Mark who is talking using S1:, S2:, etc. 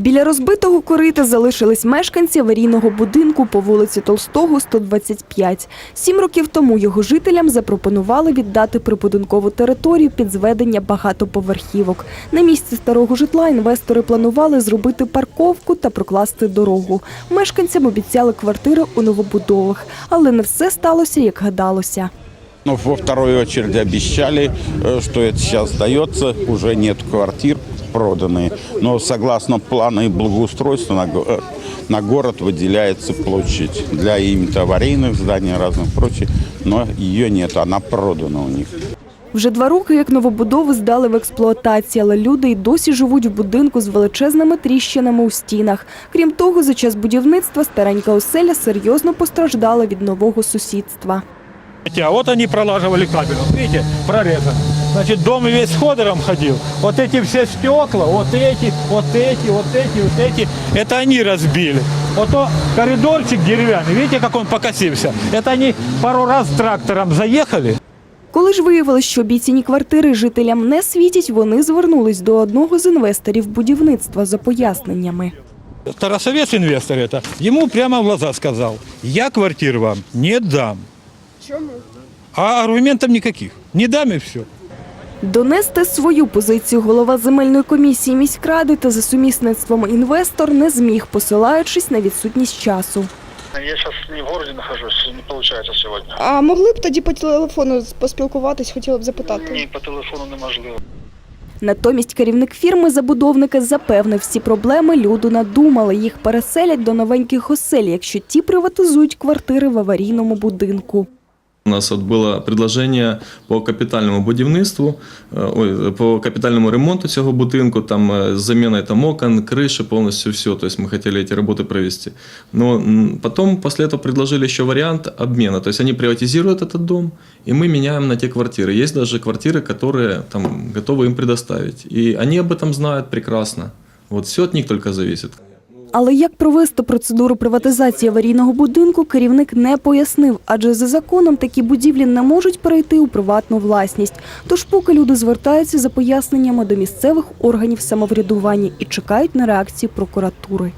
S1: Біля розбитого корита залишились мешканці аварійного будинку по вулиці Толстого, 125. Сім років тому його жителям запропонували віддати прибудинкову територію під зведення багатоповерхівок. На місці старого житла інвестори планували зробити парковку та прокласти дорогу. Мешканцям обіцяли квартири у новобудовах, але не все сталося, як гадалося.
S2: Но во второй очередь обещали, э, что это сейчас сдается, уже нет квартир проданные. Но согласно плану и благоустройства на, го- э, на город выделяется площадь для именно аварийных зданий разных прочих, но ее нет, она продана у них.
S1: Вже два роки, як новобудови здали в експлуатацію, але люди й досі живуть в будинку з величезними тріщинами у стінах. Крім того, за час будівництва старенька оселя серйозно постраждала від нового сусідства.
S3: А вот они пролаживали кабель. Вот видите, прорезан. Значит, дом весь ходором ходил. Вот эти все стекла, вот эти, вот эти, вот эти, вот эти, это они разбили. Вот то коридорчик деревянный, видите, как он покосился? Это они пару раз трактором заехали,
S1: Коли ж виявилось, що обіцяні квартири жителям не світять, вони звернулись до одного з інвесторів будівництва за поясненнями.
S3: Тарасовец инвестор это, ему прямо в глаза сказал, я квартир вам не дам. А аргументов никаких. Не дам и все.
S1: Донести свою позицію голова земельної комісії міськради та за сумісництвом інвестор не зміг, посилаючись на відсутність часу.
S4: Я сейчас не в городе нахожусь, не получается сегодня.
S5: А могли б тоді по телефону поспілкуватись, хотіла б запитати.
S4: Ні, по телефону неможливо.
S1: Натомість керівник фірми забудовника запевнив, всі проблеми люду надумали. Їх переселять до новеньких осель, якщо ті приватизують квартири в аварійному будинку.
S6: У нас от було предложення по капітальному будівництву, е, ой, по капітальному ремонту цього будинку, там е, з заміною там окон, криші, повністю все. То есть мы хотели эти работы провести. Но м, потом после этого предложили еще вариант обмена. То есть они приватизируют этот дом, и мы меняем на те квартиры. Есть даже квартиры, которые там готовы им предоставить. И они об этом знают прекрасно. Вот все от них только зависит.
S1: Але як провести процедуру приватизації аварійного будинку, керівник не пояснив, адже за законом такі будівлі не можуть перейти у приватну власність. Тож поки люди звертаються за поясненнями до місцевих органів самоврядування і чекають на реакції прокуратури.